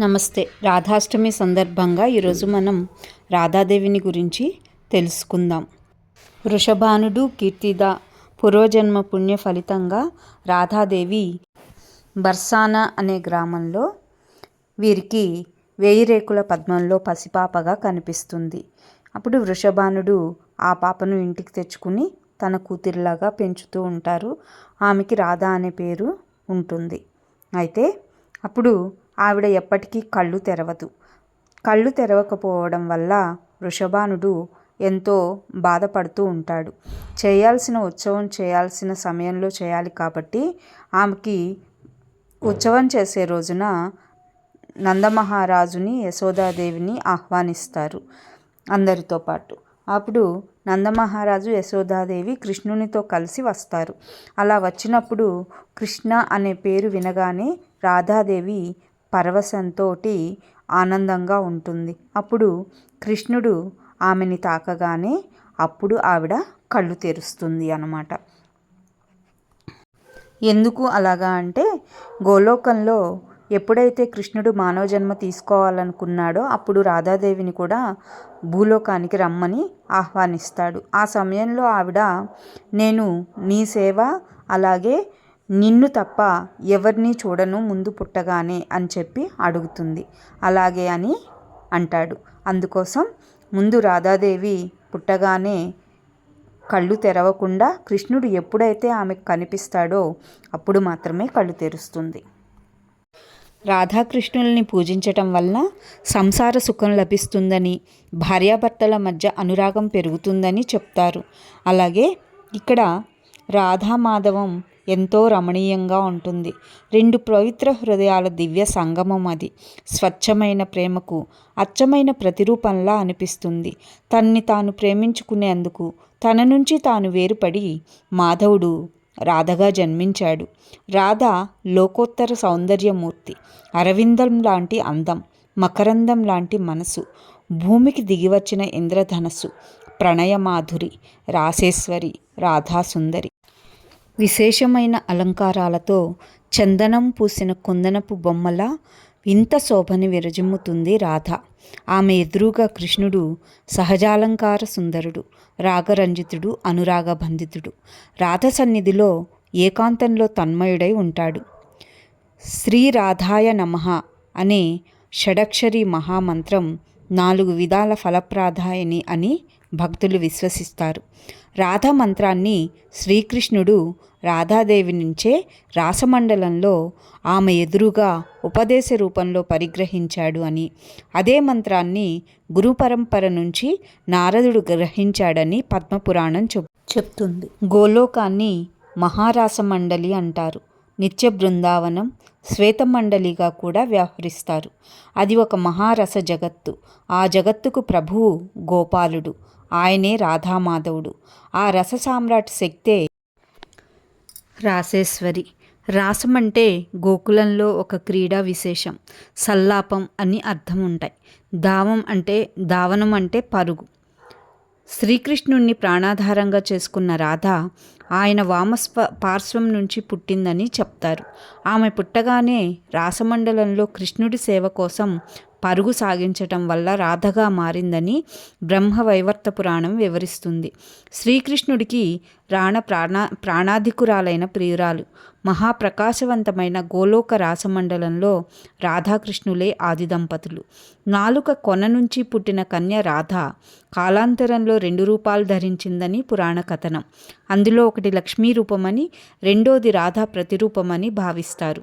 నమస్తే. రాధాష్టమి సందర్భంగా ఈరోజు మనం రాధాదేవిని గురించి తెలుసుకుందాం. వృషభానుడు కీర్తిద పూర్వజన్మ పుణ్య ఫలితంగా రాధాదేవి బర్సానా అనే గ్రామంలో వీరికి వేయి రేకుల పద్మంలో పసిపాపగా కనిపిస్తుంది. అప్పుడు వృషభానుడు ఆ పాపను ఇంటికి తెచ్చుకుని తన కూతురిలాగా పెంచుతూ ఉంటారు. ఆమెకి రాధా అనే పేరు ఉంటుంది. అయితే అప్పుడు ఆవిడ ఎప్పటికీ కళ్ళు తెరవదు. కళ్ళు తెరవకపోవడం వల్ల వృషభానుడు ఎంతో బాధపడుతూ ఉంటాడు. చేయాల్సిన ఉత్సవం చేయాల్సిన సమయంలో చేయాలి కాబట్టి ఆమెకి ఉత్సవం చేసే రోజున నందమహారాజుని యశోదాదేవిని ఆహ్వానిస్తారు అందరితో పాటు. అప్పుడు నందమహారాజు యశోదాదేవి కృష్ణునితో కలిసి వస్తారు. అలా వచ్చినప్పుడు కృష్ణ అనే పేరు వినగానే రాధాదేవి పరవశంతో ఆనందంగా ఉంటుంది. అప్పుడు కృష్ణుడు ఆమెని తాకగానే అప్పుడు ఆవిడ కళ్ళు తెరుస్తుంది అన్నమాట. ఎందుకు అలాగా అంటే గోలోకంలో ఎప్పుడైతే కృష్ణుడు మానవ జన్మ తీసుకోవాలనుకున్నాడో అప్పుడు రాధాదేవిని కూడా భూలోకానికి రమ్మని ఆహ్వానిస్తాడు. ఆ సమయంలో ఆవిడ నేను నీ సేవ అలాగే నిన్ను తప్ప ఎవరిని చూడను ముందు పుట్టగానే అని చెప్పి అడుగుతుంది. అలాగే అని అంటాడు. అందుకోసం ముందు రాధాదేవి పుట్టగానే కళ్ళు తెరవకుండా కృష్ణుడు ఎప్పుడైతే ఆమెకు కనిపిస్తాడో అప్పుడు మాత్రమే కళ్ళు తెరుస్తుంది. రాధాకృష్ణుల్ని పూజించటం వలన సంసార సుఖం లభిస్తుందని భార్యాభర్తల మధ్య అనురాగం పెరుగుతుందని చెప్తారు. అలాగే ఇక్కడ రాధామాధవం ఎంతో రమణీయంగా ఉంటుంది. రెండు పవిత్ర హృదయాల దివ్య సంగమం అది. స్వచ్ఛమైన ప్రేమకు అచ్చమైన ప్రతిరూపంలా అనిపిస్తుంది. తన్ని తాను ప్రేమించుకునేందుకు తన నుంచి తాను వేరుపడి మాధవుడు రాధగా జన్మించాడు. రాధ లోకోత్తర సౌందర్యమూర్తి. అరవిందం లాంటి అందం మకరందం లాంటి మనసు భూమికి దిగివచ్చిన ఇంద్రధనస్సు ప్రణయమాధురి రాసేశ్వరి రాధాసుందరి. విశేషమైన అలంకారాలతో చందనం పూసిన కుందనపు బొమ్మల ఇంత శోభని విరజిమ్ముతుంది రాధ. ఆమె ఎదురుగా కృష్ణుడు సహజాలంకార సుందరుడు రాగరంజితుడు అనురాగబంధితుడు రాధ సన్నిధిలో ఏకాంతంలో తన్మయుడై ఉంటాడు. శ్రీరాధాయ నమ అనే షడక్షరి మహామంత్రం నాలుగు విధాల ఫలప్రాధాయని అని భక్తులు విశ్వసిస్తారు. రాధా మంత్రాన్ని శ్రీకృష్ణుడు రాధాదేవి నుంచే రాసమండలంలో ఆమె ఎదురుగా ఉపదేశ రూపంలో పరిగ్రహించాడు అని. అదే మంత్రాన్ని గురు పరంపర నుంచి నారదుడు గ్రహించాడని పద్మపురాణం చెప్ చెప్తుంది. గోలోకాన్ని మహారాస మండలి అంటారు. నిత్య బృందావనం శ్వేతమండలిగా కూడా వ్యవహరిస్తారు. అది ఒక మహారస జగత్తు. ఆ జగత్తుకు ప్రభువు గోపాలుడు. ఆయనే రాధామాధవుడు. ఆ రస సామ్రాట్ శక్తే రాసేశ్వరి. రాసం అంటే గోకులంలో ఒక క్రీడా విశేషం. సల్లాపం అని అర్థం ఉంటాయి దావం అంటే దావనం అంటే పరుగు. శ్రీకృష్ణుణ్ణి ప్రాణాధారంగా చేసుకున్న రాధ ఆయన వామస్వ పార్శ్వం నుంచి పుట్టిందని చెప్తారు. ఆమె పుట్టగానే రాసమండలంలో కృష్ణుడి సేవ కోసం పరుగు సాగించటం వల్ల రాధగా మారిందని బ్రహ్మవైవర్త పురాణం వివరిస్తుంది. శ్రీకృష్ణుడికి రాణ ప్రాణ ప్రాణాధికురాలైన ప్రియురాలు. మహాప్రకాశవంతమైన గోలోక రాసమండలంలో రాధాకృష్ణులే ఆది దంపతులు. నాలుక కొన నుంచి పుట్టిన కన్య రాధ కాలాంతరంలో రెండు రూపాలు ధరించిందని పురాణ కథనం. అందులో ఒకటి లక్ష్మీ రూపమని రెండోది రాధా ప్రతిరూపమని భావిస్తారు.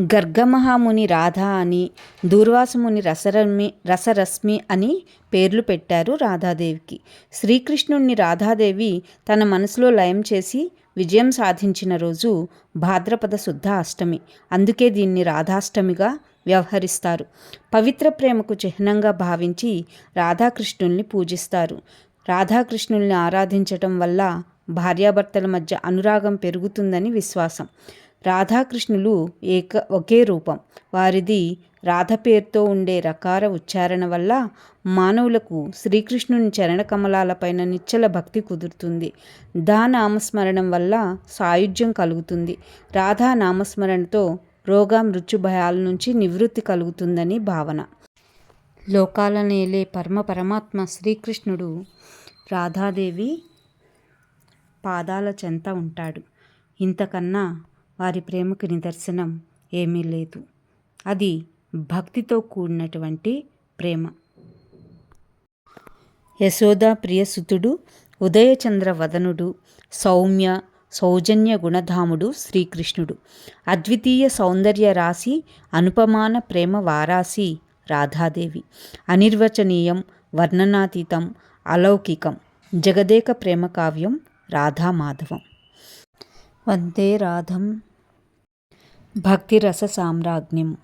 గర్గమహాముని రాధ అని దూర్వాసముని రసరమి రసరశ్మి అని పేర్లు పెట్టారు రాధాదేవికి. శ్రీకృష్ణుణ్ణి రాధాదేవి తన మనసులో లయం చేసి విజయం సాధించిన రోజు భాద్రపద శుద్ధ అష్టమి. అందుకే దీన్ని రాధాష్టమిగా వ్యవహరిస్తారు. పవిత్ర ప్రేమకు చిహ్నంగా భావించి రాధాకృష్ణుల్ని పూజిస్తారు. రాధాకృష్ణుల్ని ఆరాధించటం వల్ల భార్యాభర్తల మధ్య అనురాగం పెరుగుతుందని విశ్వాసం. రాధాకృష్ణులు ఏక ఒకే రూపం. వారిది రాధ పేరుతో ఉండే రకార ఉచ్చారణ వల్ల మానవులకు శ్రీకృష్ణుని చరణ కమలాలపైన నిచ్చల భక్తి కుదురుతుంది. దా నామస్మరణం వల్ల సాయుధ్యం కలుగుతుంది. రాధా నామస్మరణతో రోగ మృత్యు భయాల నుంచి నివృత్తి కలుగుతుందని భావన. లోకాల నేలే పరమ పరమాత్మ శ్రీకృష్ణుడు రాధాదేవి పాదాల చెంత ఉంటాడు. ఇంతకన్నా వారి ప్రేమకు నిదర్శనం ఏమీ లేదు. అది భక్తితో కూడినటువంటి ప్రేమ. యశోదా ప్రియసుతుడు ఉదయచంద్ర వదనుడు సౌమ్య సౌజన్య గుణధాముడు శ్రీకృష్ణుడు. అద్వితీయ సౌందర్య రాశి అనుపమాన ప్రేమ వారాసి రాధాదేవి. అనిర్వచనీయం వర్ణనాతీతం అలౌకికం జగదేక ప్రేమ కావ్యం రాధామాధవం. వందే రాధం. భక్తిరస సామ్రాజ్ఞం.